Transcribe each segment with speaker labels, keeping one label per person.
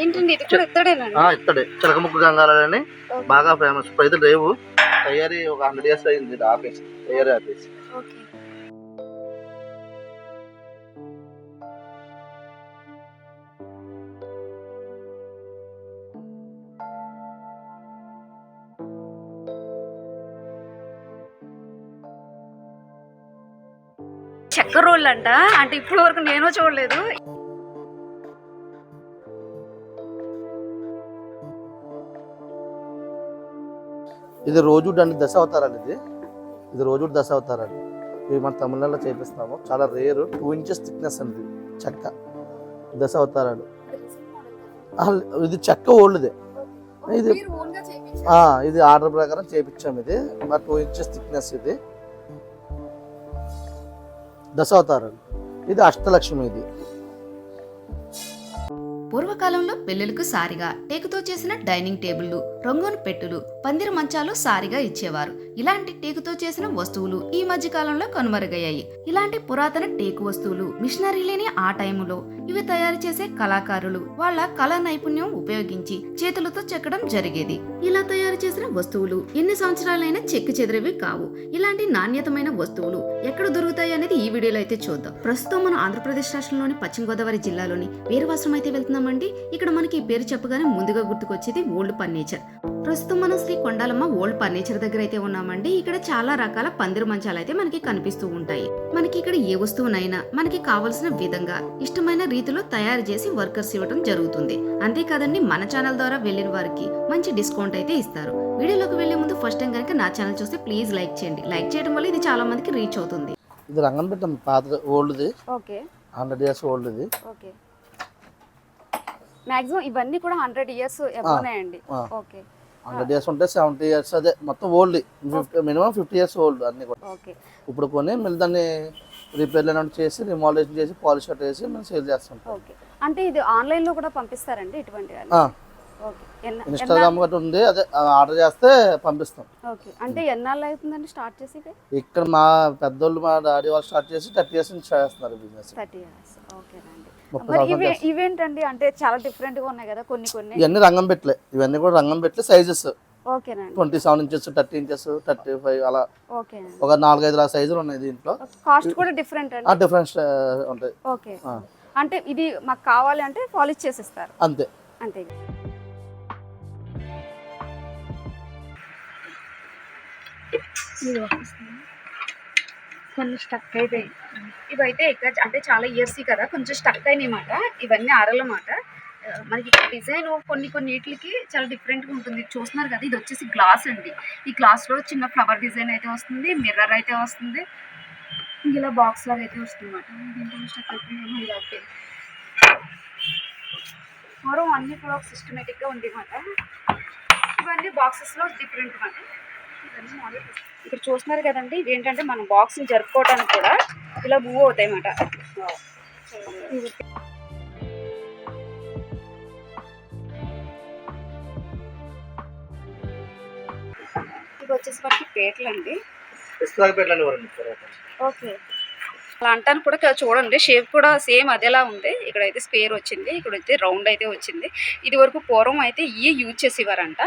Speaker 1: ఏంటండి ఇది కూడా ఇత్తడేనండి
Speaker 2: ఆ, ఇత్తడే. చిలకముక్కు గంగాలని బాగా ఫేమస్. ఇప్పుడు అయితే లేవు. తయారీ ఒక హండ్రెడ్ ఇయర్స్ అయింది. ఆపేసి తయారీ
Speaker 1: ఓకే. చక్కెర రోళ్ళు అంట అంటే ఇప్పటి వరకు నేను చూడలేదు.
Speaker 2: ఇది రోజు దాన్ని దశ అవతారాలు ఇది. ఇది రోజు దశ అవతారాలు. ఇవి మన తమిళనాడులో చేపిస్తాము చాలా రేరు టూ ఇంచెస్ థిక్నెస్ అండి. చెక్క. దశ అవతారాలు. ఇది చెక్క ఓల్డ్దే. ఇది ఆ, ఇది ఆర్డర్ ప్రకారం చేపించాం ఇది. మరి టూ ఇంచెస్ థిక్నెస్ ఇది. దశ అవతారాలు. ఇది అష్టలక్ష్మి ఇది.
Speaker 3: పూర్వకాలంలో పెళ్ళిళ్ళకు సారిగా టేకుతో చేసిన డైనింగ్ టేబుళ్ళు రంగును పెట్టులు పందిరి మంచాలు సారిగా ఇచ్చేవారు. ఇలాంటి టేకుతో చేసిన వస్తువులు ఈ మధ్య కాలంలో కనుమరుగయ్యాయి. ఇలాంటి పురాతన టేకు వస్తువులు మిషనరీ లేని ఆ టైములో ఇవి తయారు చేసే కళాకారులు వాళ్ళ కళా నైపుణ్యం ఉపయోగించి చేతులతో చెక్కడం జరిగేది. ఇలా తయారు చేసిన వస్తువులు ఎన్ని సంవత్సరాలైనా చెక్కి చెదిరేవి కావు. ఇలాంటి నాణ్యతమైన వస్తువులు ఎక్కడ దొరుకుతాయి అనేది ఈ వీడియోలో అయితే చూద్దాం. ప్రస్తుతం మనం ఆంధ్రప్రదేశ్ రాష్ట్రంలోని పశ్చిమ గోదావరి జిల్లాలోని వీరవాసరం అయితే వెళ్తున్నామండి. ఇక్కడ మనకి పేరు చెప్పగానే ముందుగా గుర్తుకొచ్చేది ఓల్డ్ ఫర్నిచర్. ప్రస్తుతం మనం శ్రీ కొండాలమ్మ ఓల్డ్ ఫర్నిచర్ దగ్గర అయితే ఉన్నామండి. ఇక్కడ చాలా రకాల పందిరి మంచాలు అయితే మనకి కనిపిస్తూ ఉంటాయి. మనకి ఇక్కడ ఏ వస్తువునైనా మనకి కావలసిన విధంగా ఇష్టమైన రీతిలో తయారు చేసి వర్కర్స్ ఇవ్వడం జరుగుతుంది. అంతేకాదండి మన ఛానల్ ద్వారా వెళ్ళిన వారికి మంచి డిస్కౌంట్ అయితే ఇస్తారు. వీడియోలోకి వెళ్ళే ముందు ఫస్ట్ టైం కనుక నా ఛానల్ చూస్తే ప్లీజ్ లైక్ చేయండి. లైక్ చేయడం వల్ల ఇది చాలా మందికి రీచ్ అవుతుంది.
Speaker 2: ఇది రంగం పెట్టాం పాత ఓల్డ్ది.
Speaker 1: ఓకే.
Speaker 2: హండ్రెడ్ ఇయర్స్ ఓల్డ్ది.
Speaker 1: ఓకే. మాక్సిమం ఇవన్నీ కూడా హండ్రెడ్ ఇయర్స్ ఎబోనే అండి. ఓకే.
Speaker 2: హండ్రెడ్ ఇయర్స్ ఉంటే సెవెంటీ ఇయర్స్ అదే మొత్తం old fifty minimum fifty years old అన్ని కూడా.
Speaker 1: ఓకే.
Speaker 2: ఇప్పుడు కొని మళ్ళీ దాన్ని రిపేర్లు ఏమైనా చేసి రిమాలేషన్ చేసి పాలిష్ కట్ వేసి మేము సేల్ చేస్తుంటాం
Speaker 1: ఓకే. అంటే ఇది ఆన్లైన్లో కూడా పంపిస్తారండి ఇటువంటి ఓకే.
Speaker 2: ఇన్స్టాగ్రామ్ గట్రా ఉంది అదే ఆర్డర్ చేస్తే పంపిస్తాం.
Speaker 1: ఓకే. అంటే ఎన్నాళ్ళు అవుతుందండి స్టార్ట్ చేసి
Speaker 2: ఇక్కడ మా పెద్దోళ్ళు మా డాడీ వాళ్ళు స్టార్ట్ చేసి థర్టీ ఇయర్స్ నుంచి చేస్తున్నారు బిజినెస్.
Speaker 1: Thirty years.
Speaker 2: సంవత్సరాలు
Speaker 1: ఇవే ఇవేంటండి? అంటే చాలా డిఫరెంట్గా ఉన్నాయి కదా కొన్ని కొన్ని.
Speaker 2: ఇవన్నీ రంగం పెట్టలే. ఇవన్నీ కూడా రంగం పెట్టలే
Speaker 1: sizes.
Speaker 2: Twenty seven inches thirty inches thirty five అలా. ఒక నాలుగైదు సైజులు ఉన్నాయి దీంట్లో.
Speaker 1: కాస్ట్ కూడా డిఫరెంట్
Speaker 2: ఆ
Speaker 1: అండి
Speaker 2: డిఫరెన్స్ ఉంటాయి.
Speaker 1: ఓకే.
Speaker 2: ఆ.
Speaker 1: అంటే ఇది మాకు కావాలి అంటే పాలిష్ చేసిస్తారు.
Speaker 2: అంతే.
Speaker 1: అంతే. కొన్ని స్టక్ అయిపోయి ఇవైతే ఇక్కడ అంటే చాలా ఇయర్స్ కదా కొంచెం స్టక్ అయినాయన్నమాట. ఇవన్నీ అరలమాట మనకి డిజైన్ కొన్ని కొన్ని వీటికి చాలా డిఫరెంట్గా ఉంటుంది. చూస్తున్నారు కదా ఇది వచ్చేసి గ్లాస్ అండి. ఈ గ్లాస్లో చిన్న ఫ్లవర్ డిజైన్ అయితే వస్తుంది మిర్రర్ అయితే వస్తుంది. ఇలా బాక్స్ లాగా అయితే వస్తుంది అనమాట దీంట్లో అన్ని కూడా సిస్టమేటిక్గా ఉంది అన్నమాట ఇవన్నీ బాక్సెస్లో డిఫరెంట్ అన్నమాట ఇక్కడ చూస్తున్నారు కదండి ఇది ఏంటంటే మనం బాక్స్ని జరుపుకోవడానికి కూడా ఇలా మూవ్ అవుతాయి అన్నమాట ఇది వచ్చేసి మనకి పేటలు అండి ఓకే. అలా అంటాను కూడా చూడండి షేప్ కూడా సేమ్ అదేలా ఉంది. ఇక్కడ అయితే స్క్వేర్ వచ్చింది ఇక్కడ అయితే రౌండ్ అయితే వచ్చింది. ఇది వరకు పూర్వం అయితే ఈ యూజ్ చేసేవారంట?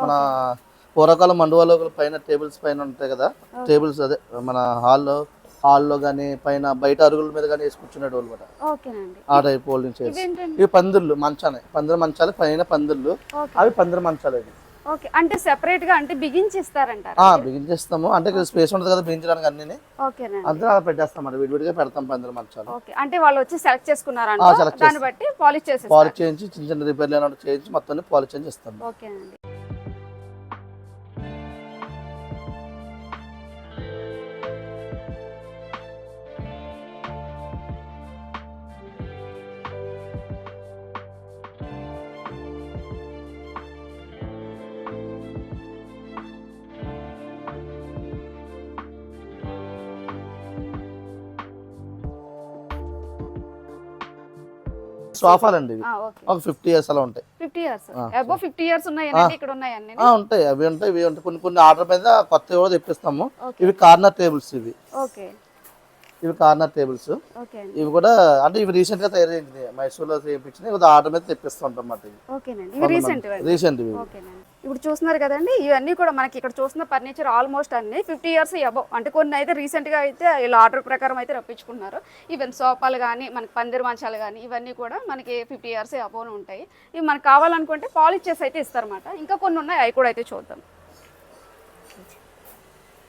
Speaker 2: మన పూర్వకాలం మండువాలో పైన టేబుల్స్ పైన ఉంటాయి కదా. టేబుల్స్ అదే మన హాల్లో హాల్లో కానీ పైన బయట అరుగుల మీద కానీ వేసి కూర్చునేటోళ్ళు అనమాట ఆ టైప్ హోల్డింగ్ చైర్స్ ఇవి పందిర్లు మంచానే పందిరి మంచాలు పైన పందిర్లు
Speaker 1: ఓకే.
Speaker 2: అవి పందిరి మంచాలు అవి
Speaker 1: ఓకే. అంటే సెపరేట్గా అంటే బిగించిస్తారంటారు?
Speaker 2: బిగించేస్తాము. అంటే స్పేస్ ఉంటుంది కదా బిగించడానికి అన్ని అంతా అలా పెట్టేస్తాం మరి. విడివిడిగా పెడతాం పందిరి మంచాలు.
Speaker 1: ఓకే. అంటే వాళ్ళు వచ్చి సెలెక్ట్ చేసుకున్నారంట. దాన్ని బట్టి పాలిష్ చేసేస్తారు.
Speaker 2: పాలిష్ చేయించి చిన్న చిన్న రిపేర్లు చేయించి మొత్తాన్ని పాలిష్ చేయించి ఇస్తాం.
Speaker 1: ఓకేనండి.
Speaker 2: సోఫాలు అండి ఒక ఫిఫ్టీ ఇయర్స్ అలా ఉంటాయి.
Speaker 1: Fifty
Speaker 2: years.
Speaker 1: Above fifty years ఉన్నాయండి ఇక్కడ
Speaker 2: ఉంటాయి. అవి ఉంటాయి ఇవి ఉంటాయి. కొన్ని కొన్ని ఆర్డర్ మీద కొత్తవి కూడా తెప్పిస్తాము. ఇవి కార్నర్ టేబుల్స్ ఇవి.
Speaker 1: ఓకే.
Speaker 2: ఇవి కార్నర్ టేబుల్స్. ఇవి కూడా అంటే ఇవి రీసెంట్గా తయారైంది. మైసూర్లో చేయించినాయి ఇది ఆర్డర్ మీద తెప్పిస్తుంటాం అన్నమాట
Speaker 1: రీసెంట్
Speaker 2: రీసెంట్ ఇవి
Speaker 1: ఇప్పుడు చూస్తున్నారు కదండి ఇవన్నీ కూడా మనకి ఇక్కడ చూస్తున్న ఫర్నిచర్ ఆల్మోస్ట్ అన్ని ఫిఫ్టీ ఇయర్స్ అబవ్ అంటే కొన్ని అయితే రీసెంట్గా అయితే ఇలా ఆర్డర్ ప్రకారం అయితే రప్పించుకున్నారు ఈవెన్ సోఫాలు కానీ మనకి పందిరి మంచాలు కానీ ఇవన్నీ కూడా మనకి ఫిఫ్టీ ఇయర్స్ అబోవ్ ఉంటాయి. ఇవి మనకు కావాలనుకుంటే పాలిష్ చేసి అయితే ఇస్తారన్నమాట. ఇంకా కొన్ని ఉన్నాయి అవి కూడా అయితే చూద్దాం.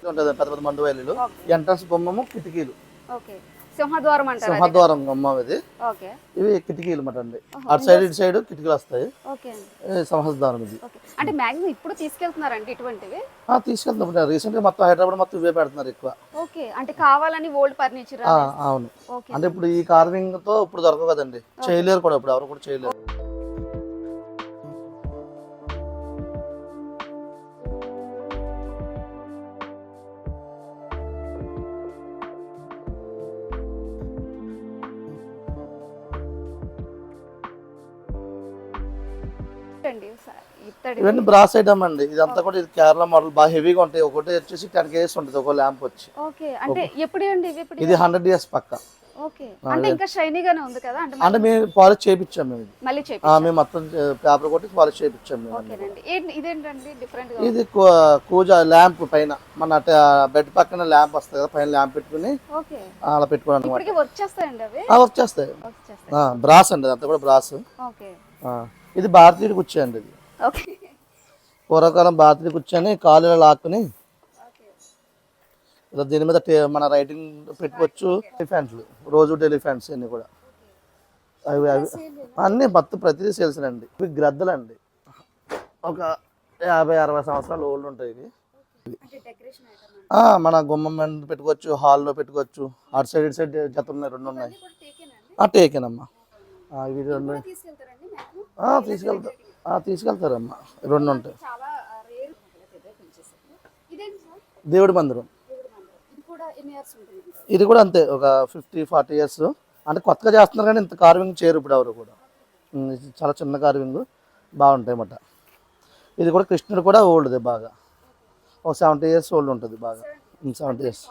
Speaker 2: పెద్ద పెద్ద మందు వేలు ఎంట్రన్స్ బొమ్మము కిటికీలు.
Speaker 1: ఓకే. సింహద్వారం అంటారు.
Speaker 2: సింహద్వారం బొమ్మ ఇది.
Speaker 1: ఓకే.
Speaker 2: ఇవి కిటికీలు అన్నమాట అండి. అటు సైడ్ ఇటు సైడ్ కిటికీలు వస్తాయి.
Speaker 1: ఓకే
Speaker 2: సింహద్వారం ఇది.
Speaker 1: అంటే మ్యాక్సిమం ఇప్పుడు తీసుకెళ్తున్నారండి ఇటువంటివి?
Speaker 2: ఆ, తీసుకెళ్తాం రీసెంట్గా మొత్తం హైదరాబాద్ మొత్తం ఇవే పెడుతున్నారు ఎక్కువ.
Speaker 1: ఓకే. అంటే కావాలని ఓల్డ్ ఫర్నిచర్
Speaker 2: అవును. అంటే ఇప్పుడు ఈ కార్వింగ్తో ఇప్పుడు దొరకవు కదండి. చేయలేరు కూడా ఇప్పుడు. ఎవరు కూడా చేయలేరు. ఇవన్నీ బ్రాస్ ఐటమ్ అండి. ఇదంతా కూడా ఇది కేరళ మోడల్ బాగా హెవీగా ఉంటాయి. ఒకటి వచ్చేసి టెన్ కేజీస్ ఉంటుంది. ఒక ల్యాంప్ వచ్చి.
Speaker 1: ఓకే. అంటే ఎప్పుడు
Speaker 2: ఇది హండ్రెడ్ ఇయర్స్ పక్క.
Speaker 1: ఓకే. అంటే ఇంకా షైనీగానే ఉంది కదా? అంటే
Speaker 2: అంటే మేము పాలిష్ చేయించాం మేము
Speaker 1: మళ్ళీ
Speaker 2: మేము మొత్తం పేపర్ కొట్టి పాలిష్ చేయించాం మేము
Speaker 1: ఇదేంటండి డిఫరెంట్గా
Speaker 2: ఇది కూజ ల్యాంప్ పైన. మన బెడ్ పక్కన ల్యాంప్ వస్తుంది కదా పైన ల్యాంప్ పెట్టుకుని
Speaker 1: ఓకే.
Speaker 2: అలా పెట్టుకోవడం
Speaker 1: ఇప్పటికి వచ్చేస్తాయండి అవి?
Speaker 2: వర్క్ చేస్తాయి. బ్రాస్ అండి అంతా కూడా బ్రాస్
Speaker 1: ఓకే.
Speaker 2: ఇది భారతీయుడు కుర్చీ అండి ఇది.
Speaker 1: ఓకే.
Speaker 2: పూర్వకాలం భారతీయుడు కూర్చొని కాలు ఇలా లాక్కుని ఇలా దీని మీద మన రైటింగ్ పెట్టుకోవచ్చు. ఎలిఫెంట్లు రోజు ఎలిఫెంట్స్ అన్ని కూడా. అవి అవి అన్నీ మొత్తం ప్రతిదీ సేల్స్ అండి ఇవి గ్రద్దలండి. ఒక యాభై అరవై సంవత్సరాలు ఓల్డ్ ఉంటాయి ఇవి. మన గుమ్మం పెట్టుకోవచ్చు హాల్లో పెట్టుకోవచ్చు. అటు సైడ్ ఇటు సైడ్ జత ఉన్నాయి రెండు ఉన్నాయి. టేకేనమ్మా ఇవి రెండు
Speaker 1: తీసుకెళ్తారండి
Speaker 2: తీసుకెళ్తారమ్మా. రెండు ఉంటాయి. దేవుడి మందిరం.
Speaker 1: ఇది కూడా ఎన్ని ఇయర్స్ ఉంటుంది?
Speaker 2: ఇది కూడా అంతే ఒక ఫిఫ్టీ ఫార్టీ ఇయర్స్. అంటే కొత్తగా చేస్తున్నారు కానీ ఇంత కార్వింగ్ చేయరు ఇప్పుడు ఎవరు కూడా. చాలా చిన్న కార్వింగ్ బాగుంటాయి అన్నమాట ఇది కూడా కృష్ణుడు కూడా ఓల్డ్ది బాగా. ఒక సెవెంటీ ఇయర్స్ ఓల్డ్ ఉంటుంది బాగా. సెవెంటీ ఇయర్స్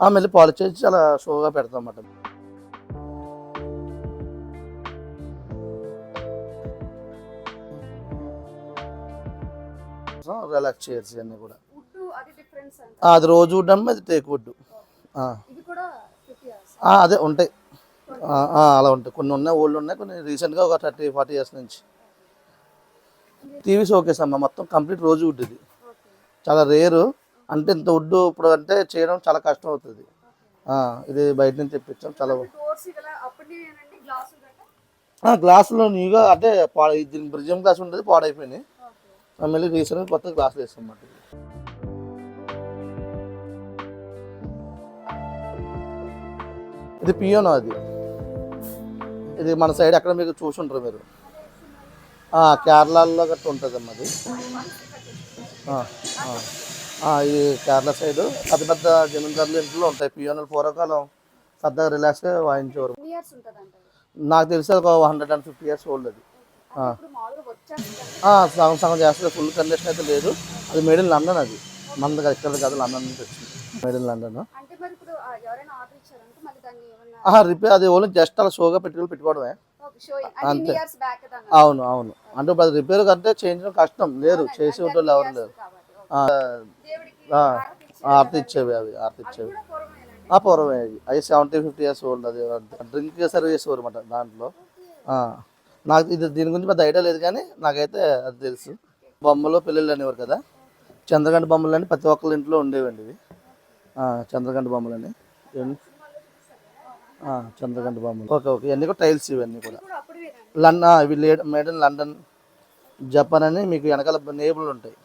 Speaker 2: మళ్ళీ పాలిష్ చేసి చాలా షోగా పెడతాం అన్నమాట రిలాక్స్ చేయొచ్చు ఇవన్నీ కూడా.
Speaker 1: అది
Speaker 2: అది రోజు వుడ్ అమ్మ ఇది టేక్ వుడ్ అదే ఉంటాయి. అలా ఉంటాయి. కొన్ని ఉన్నాయి ఓల్డ్ ఉన్నాయి కొన్ని రీసెంట్గా ఒక థర్టీ ఫార్టీ ఇయర్స్ నుంచి. టీవీ షోకేస్ అమ్మ మొత్తం కంప్లీట్ రోజు వుడ్ ఇది. చాలా రేరు అంటే ఇంత వుడ్ ఇప్పుడు అంటే చేయడం చాలా కష్టం అవుతుంది. ఇది బయట నుంచి తెప్పించాం చాలా గ్లాసులో నీగా అంటే పాడ దీనికి బ్రిజం గ్లాస్ ఉండేది పాడైపోయినాయి. మళ్ళీ రీసెంట్గా కొత్త వేస్తాం అన్నమాట ఇది పియోనో అది. ఇది మన సైడ్ ఎక్కడ మీరు చూసుంటారు మీరు. కేరళలో గట్రా ఉంటుంది అమ్మ అది ఇది కేరళ సైడ్ పెద్ద పెద్ద జమీందారులు ఇంట్లో ఉంటాయి. పియోనలు పూర్వకాలం సరదాగా రిలాక్స్గా వాయించేవారు. నాకు తెలిసి ఒక hundred and fifty years old అది. సగం సగం చేస్తుంది. ఫుల్ కండిషన్ అయితే లేదు. అది మేడ్ ఇన్ లండన్ అది. మనది కాదు, ఇక్కడ కాదు లండన్ నుంచి వచ్చింది. మేడ్ ఇన్ లండన్ రిపేర్ అది ఓన్లీ జస్ట్ అలా షోగా పెట్టుకుని పెట్టుకోవడమే. అంతే. అవును అవును. అంటే ఇప్పుడు అది రిపేర్ కంటే చేంజ్ కష్టం. లేరు చేసే వాళ్ళు ఎవరు లేరు. ఆర్తి ఇచ్చేవి అవి ఆర్తి ఇచ్చేవి. ఆ పూర్వమే. అవి అవి సెవెంటీ ఫిఫ్టీ ఇయర్స్ ఓల్డ్ అది డ్రింక్ సర్వ్ చేసేవారు అనమాట దాంట్లో. నాకు ఇది దీని గురించి పెద్ద ఐడియా లేదు కానీ నాకైతే అది తెలుసు. బొమ్మలు పెళ్ళిళ్ళు అనేవారు కదా. చంద్రగంట బొమ్మలు అని ప్రతి ఒక్కరి ఇంట్లో ఉండేవండి ఇవి. చంద్రగంట బొమ్మలు అని. చంద్రగంట బొమ్మలు. Okay okay. ఇవన్నీ కూడా టైల్స్ ఇవన్నీ కూడా. లండన్ ఇవి మేడ్ ఇన్ లండన్ జపాన్ అని మీకు వెనకాల నేబుల్ ఉంటాయి?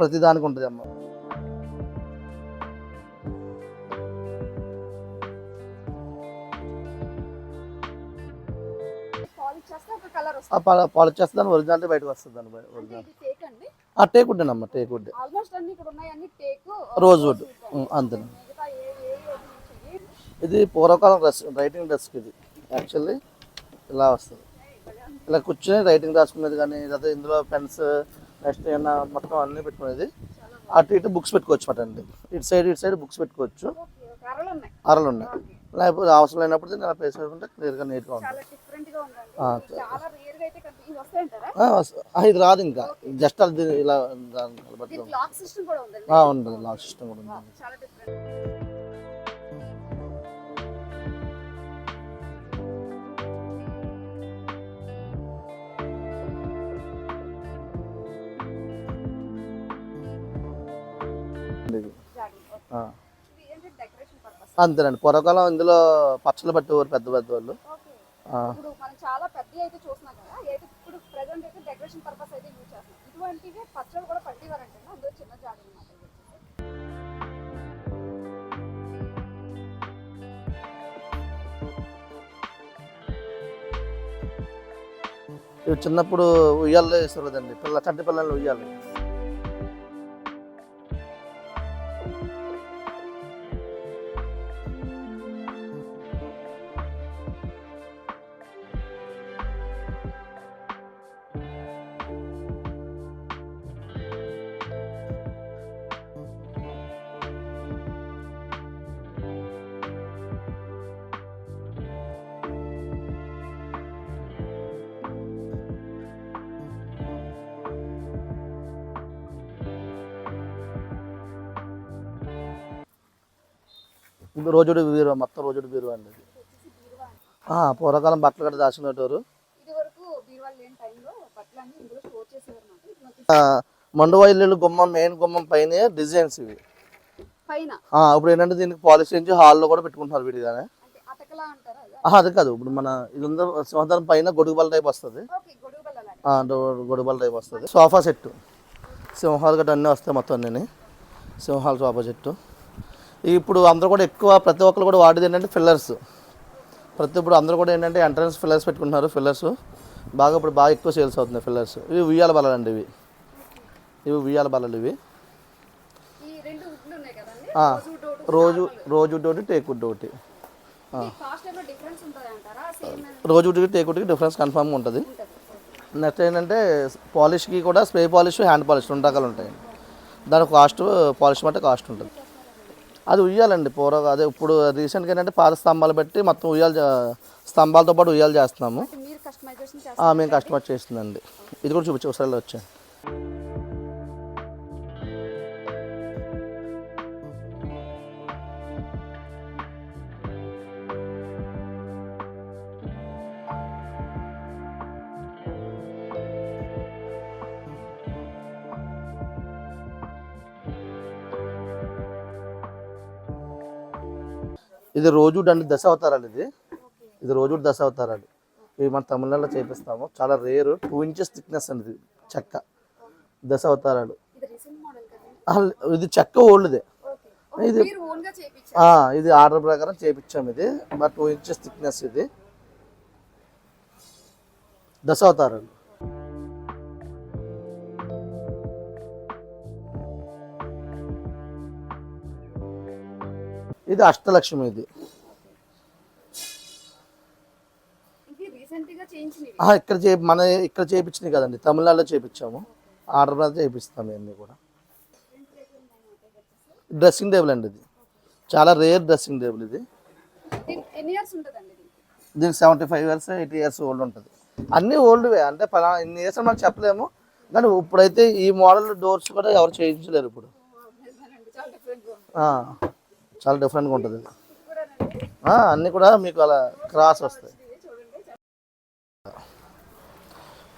Speaker 1: ప్రతిదానికి
Speaker 2: ఉంటుంది అమ్మ. ఆ పాలిష్ చేస్తే దాని ఒరిజినాలిటీ బయటకు వస్తుంది దాని ఒరిజినల్. ఆ టేక్ వుడ్ అమ్మ టేక్ వుడ్. Rose wood. అంతే
Speaker 1: మిగతా ఏ ఏ ఏ
Speaker 2: ఇది పూర్వకాలం డ్రెస్ రైటింగ్ డెస్క్ ఇది యాక్చువల్లీ ఇలా వస్తుంది. ఇలా కూర్చొని రైటింగ్ రాసుకునేది కానీ లేదా ఇందులో పెన్స్ నెక్స్ట్ ఏమన్నా మొత్తం అన్నీ పెట్టుకునేది. అటు ఇటు బుక్స్ పెట్టుకోవచ్చు అన్నమాట అండి ఇటు సైడ్ ఇటు సైడ్ బుక్స్ పెట్టుకోవచ్చు.
Speaker 1: అరలు ఉన్నాయి.
Speaker 2: లేకపోతే అవసరం లేనప్పుడు ఇలా ప్లేస్ వేసుకుంటే క్లియర్గా నీట్గా ఉంటుంది. ఇది రాదు ఇంకా. జస్ట్ అది ఇలా ఉంటుంది లాక్ సిస్టమ్ కూడా
Speaker 1: పర్పస్?
Speaker 2: అంతేనండి. పూర్వకాలం ఇందులో పచ్చళ్ళు పట్టేవారు పెద్ద పెద్ద వాళ్ళు
Speaker 1: ఓకే
Speaker 2: ఆ,
Speaker 1: ఇప్పుడు మనం చాలా పెద్ద అయితే చూస్తున్నాం కదా అయితే ఇప్పుడు ప్రెసెంట్ అయితే డెకరేషన్ పర్పస్ అయితే యూజ్ చేస్తాం ఇటువంటివి పచ్చడి కూడా పట్టేవారంటే అందులో చిన్న జాడ అనమాట
Speaker 2: చిన్నప్పుడు ఉయ్యాల్లో వేస్తారు కదండి పిల్ల కంటి పిల్లల్ని ఉయ్యాలి ఇది రోజుడు బీరు మొత్తం రోజుడు అండి ఇది.
Speaker 1: బీరువా అండి.
Speaker 2: ఆ, పూర్వకాలం బట్టలు కట్ట దాచుకునేటోరు.
Speaker 1: ఇది వరకు బీరువాలు లేని టైంలో బట్టలన్నీ ఇందులో స్టోర్ చేసేవారు అనమాట ఇది వచ్చేసి
Speaker 2: ఆ, మండువా ఇల్లు గుమ్మం మెయిన్ గుమ్మం పైన డిజైన్స్ ఇవి. ఇప్పుడు ఏంటంటే దీనికి పాలిష్ చేయించి హాల్లో కూడా పెట్టుకుంటున్నారు
Speaker 1: అంటారా అదా?
Speaker 2: కాదు ఇప్పుడు మన ఇది సింహద్వారం పైన గొడుగుబల్ల టైప్ వస్తుంది.
Speaker 1: ఓకే గొడుగు బల్ల లాంటి
Speaker 2: ఆ, డో- గొడుగుబల్ల టైప్ వస్తుంది. సోఫా సెట్ సింహాలు గట్రా అన్నీ వస్తాయి మొత్తం నేను సింహాల సోఫా సెట్ ఇప్పుడు అందరూ కూడా ఎక్కువ ప్రతి ఒక్కరు కూడా వాడేది ఏంటంటే ఫిల్లర్స్ ప్రతి ఇప్పుడు అందరూ కూడా ఏంటంటే ఎంట్రన్స్ ఫిల్లర్స్ పెట్టుకుంటున్నారు ఫిల్లర్స్ బాగా ఇప్పుడు బాగా ఎక్కువ సేల్స్ అవుతున్నాయి ఫిల్లర్స్ ఇవి ఉయ్యాల బల్లలు అండి ఇవి. ఇవి ఉయ్యాల బల్లలు ఇవి.
Speaker 1: రోజు డోటు
Speaker 2: రోజు ఒకటి. టేకుడ్
Speaker 1: సేమ్
Speaker 2: రోజు టేకుడ్కి డిఫరెన్స్ కన్ఫామ్గా ఉంటుంది.
Speaker 1: ఉంటుంది.
Speaker 2: నెక్స్ట్ ఏంటంటే పాలిష్కి కూడా స్ప్రే పాలిష్ హ్యాండ్ పాలిష్ రెండు రకాలు ఉంటాయి దాని కాస్ట్ పాలిష్ బట్టి కాస్ట్ ఉంటుంది. అది ఉయ్యాలండి పూర్వ అదే ఇప్పుడు రీసెంట్గా ఏంటంటే పాత స్తంభాలు పెట్టి మొత్తం ఉయ్యాలు స్తంభాలతో పాటు ఉయ్యాలు చేస్తున్నాము. మేము కస్టమర్ చేస్తుందండి ఇది కూడా చూపించు ఒకసారి ఇలా ఇది రోజు అండి దశ అవతారాలు ఇది. ఇది రోజు దశ అవతారాలు. ఇవి మన తమిళనాడులో చేపిస్తాము. చాలా రేరు. టూ ఇంచెస్ థిక్నెస్ అండి ఇది. చెక్క. దశ అవతారాలు.
Speaker 1: ఇది
Speaker 2: చెక్క ఓల్డ్దే. ఇది- ఇది ఆర్డర్ ప్రకారం చేపించాము ఇది. బట్ టూ ఇంచెస్ థిక్నెస్ ఇది. దశ ఇది అష్టలక్ష్మి ఇది. ఇక్కడ చే మన ఇక్కడ చేపించినాయి కదండి. తమిళనాడులో చేపించాము. ఆర్డర్ మీద చేపిస్తాము ఇవన్నీ కూడా. డ్రెస్సింగ్ టేబుల్ అండి ఇది. చాలా రేర్ డ్రెస్సింగ్ టేబుల్ ఇది.
Speaker 1: దీనికి
Speaker 2: seventy five years eighty years old ఉంటుంది. అన్నీ ఓల్డ్వే. అంటే పలా ఇన్ని ఇయర్స్ మనం చెప్పలేము. కానీ ఇప్పుడైతే ఈ మోడల్ డోర్స్ కూడా ఎవరు చేయించలేరు ఇప్పుడు.
Speaker 1: చాలా
Speaker 2: డిఫరెంట్గా ఉంటుంది. అన్నీ కూడా మీకు అలా క్రాస్ వస్తాయి.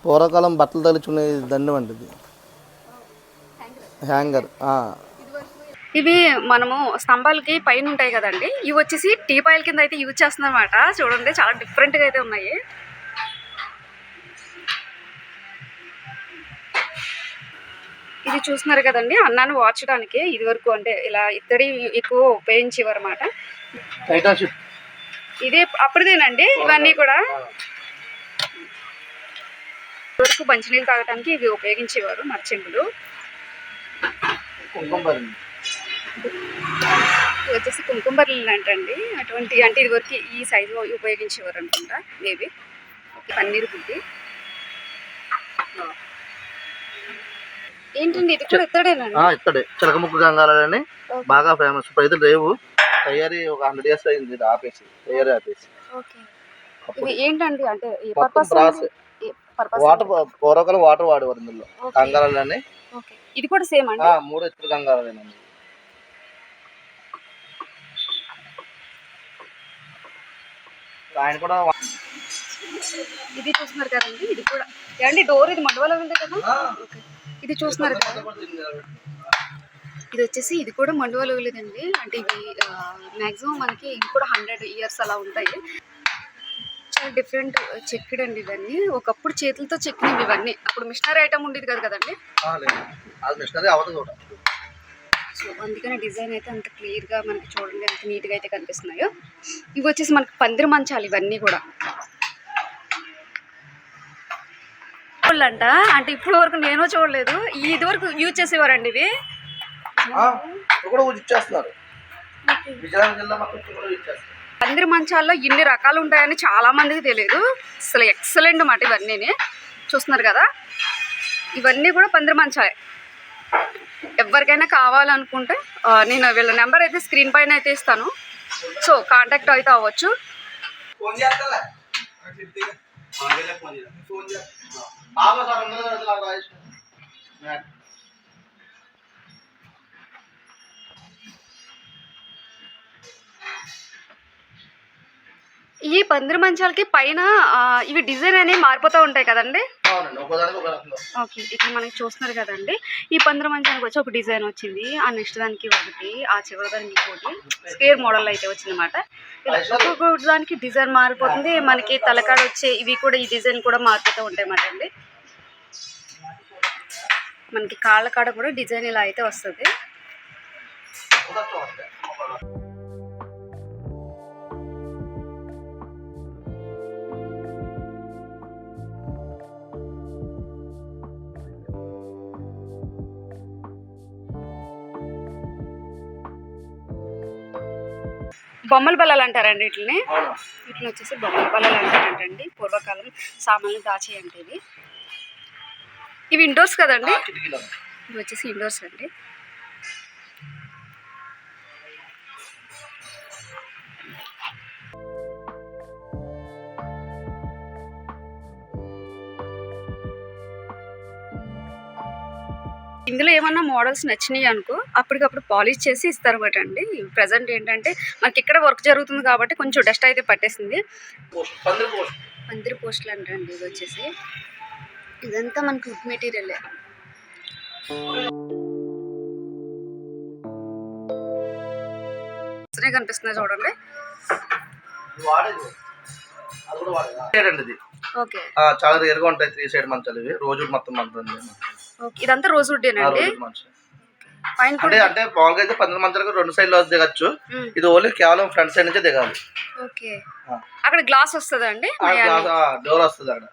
Speaker 2: పూర్వకాలం బట్టలు తలుచుకునే దండం అండి ఇది. హ్యాంగర్
Speaker 1: ఇవి మనము స్తంభాలకి పైన ఉంటాయి కదండి. ఇవి వచ్చేసి టీ పాయిల్ కింద అయితే యూజ్ చేస్తుందన్నమాట చూడండి చాలా డిఫరెంట్గా అయితే ఉన్నాయి. ఇది చూస్తున్నారు కదండి అన్నాన్ని వార్చడానికి ఇది వరకు అంటే ఇలా ఇత్తడి ఎక్కువ ఉపయోగించేవారు అనమాట ఇది అప్పటిదేనండి ఇవన్నీ కూడా వరకు మంచినీళ్ళు తాగడానికి ఇవి ఉపయోగించేవారు ఇది వచ్చేసి కుంకుమర్లు అంటండి అటువంటి అంటే ఇది వరకు ఈ సైజు ఉపయోగించేవారు అనుకుంటా మేబీ. ఓకే పన్నీర్ బుద్ధి ఏంటండి? ఇది కూడా ఇత్తడేనండి
Speaker 2: ఇక్కడే. చిలక ముక్కు గంగాలని బాగా ఫేమస్ ఇప్పుడు అయితే లేవు. తయారీ ఒక హండ్రెడ్ ఇయర్స్ అయింది ఇది ఆపేసి తయారీ ఆపేసి.
Speaker 1: ఏంటండి? అంటే
Speaker 2: మొత్తం వాటర్ పూర్వకాలం వాటర్ వాడేవారు ఇందులో. గంగాలని.
Speaker 1: ఇది కూడా సేమ్ అండి?
Speaker 2: మూడు ఎత్తులు గంగాలని ఆయన కూడా
Speaker 1: ఇది చూస్తున్నారు కదండి ఇది కూడా. ఏమండి డోర్ ఇది మడవలో ఉంది కదా. ఇది చూస్తున్నారు కదా. ఇది వచ్చేసి ఇది కూడా మండువలో లేదండి అంటే ఇవి మ్యాక్సిమం మనకి ఇవి కూడా హండ్రెడ్ ఇయర్స్ అలా ఉంటాయి. చాలా డిఫరెంట్ చెక్కిడ్ అండి ఇవన్నీ. ఒకప్పుడు చేతులతో చెక్కినవి ఇవన్నీ. అప్పుడు మిషనరీ ఐటమ్ ఉండేది కదా కదండి. సో అందుకని డిజైన్ అయితే అంత క్లియర్గా మనకి చూడండి ఎంత నీట్గా అయితే కనిపిస్తున్నాయో. ఇవి వచ్చేసి మనకి పందిరి మంచాలు ఇవన్నీ కూడా. అంట అంటే ఇప్పటి వరకు నేను చూడలేదు. ఇది వరకు యూజ్ చేసేవారండి ఇవి.
Speaker 2: ఇప్పుడు ఇప్పుడు
Speaker 1: పందిరి మంచాల్లో ఇన్ని రకాలు ఉంటాయని చాలా మందికి తెలియదు అసలు ఎక్సలెంట్ మాట ఇవన్నీ చూస్తున్నారు కదా? ఇవన్నీ కూడా పందిరి మంచాలే. ఎవరికైనా కావాలనుకుంటే నేను వీళ్ళ నెంబర్ అయితే స్క్రీన్ పైన అయితే ఇస్తాను. సో కాంటాక్ట్ అయితే అవ్వచ్చు.
Speaker 2: ఫోన్ చేస్తా ఫోన్ చేస్తా బాబా సార్ అందరూ అట్లా
Speaker 1: ఈ పందిరి మంచాలకి పైన ఇవి డిజైన్ అనేవి మారిపోతూ ఉంటాయి కదండి? ఓకే ఇక్కడ మనకి చూస్తున్నారు కదండి. ఈ పందిరి మంచానికి వచ్చి ఒక డిజైన్ వచ్చింది. ఆ నెక్స్ట్ దానికి ఒకటి ఆ చివరి దానికి ఇంకోటి. స్క్వేర్ మోడల్ అయితే వచ్చింది అనమాట ఒక్కొక్క దానికి డిజైన్ మారిపోతుంది. మనకి తలకాడ వచ్చే ఇవి కూడా ఈ డిజైన్ కూడా మారిపోతూ ఉంటాయి అన్నమాట అండి. మనకి కాళ్ళ కాడ కూడా డిజైన్ ఇలా అయితే వస్తుంది. బొమ్మల బల్లలు అంటారండి వీటిని. వీటిని వచ్చేసి బొమ్మల బల్లలు అంటారంటండి. పూర్వకాలం సామాన్లు దాచి అంటే ఇవి ఇండోర్స్ కదండి? ఇవి వచ్చేసి ఇండోర్స్ అండి. ఇందులో ఏమన్నా మోడల్స్ నచ్చినాయి అనుకో అప్పటికప్పుడు పాలిష్ చేసి ఇస్తారన్నమాట అండి ప్రజెంట్ ఏంటంటే మనకి ఇక్కడ వర్క్ జరుగుతుంది కాబట్టి కొంచెం డస్ట్ అయితే పట్టేసింది.
Speaker 2: పందిరి పోస్ట్
Speaker 1: పందిరి పోస్టులు అంటారండి ఇది వచ్చేసి. ఇదంతా మనకి వుడ్ మెటీరియల్. కనిపిస్తున్నాయి చూడండి. ఓకే.
Speaker 2: చాలా రేర్గా ఉంటాయి త్రీ సైడ్ మంచాలు ఇవి. రోజు మొత్తం మంచం
Speaker 1: ఇదంతా రోజ్ వుడ్డేనండి
Speaker 2: మంచం
Speaker 1: పైన
Speaker 2: అంటే అంటే మామూలుగా అయితే పందిరి మంచాలకు రెండు సైడ్లు దిగచ్చు.
Speaker 1: ఉమ్,
Speaker 2: ఇది ఓన్లీ కేవలం ఫ్రంట్ సైడ్ నుంచే దిగాలి.
Speaker 1: ఓకే. అక్కడ గ్లాస్ వస్తుందా అండి?
Speaker 2: డోర్ వస్తుంది అక్కడ.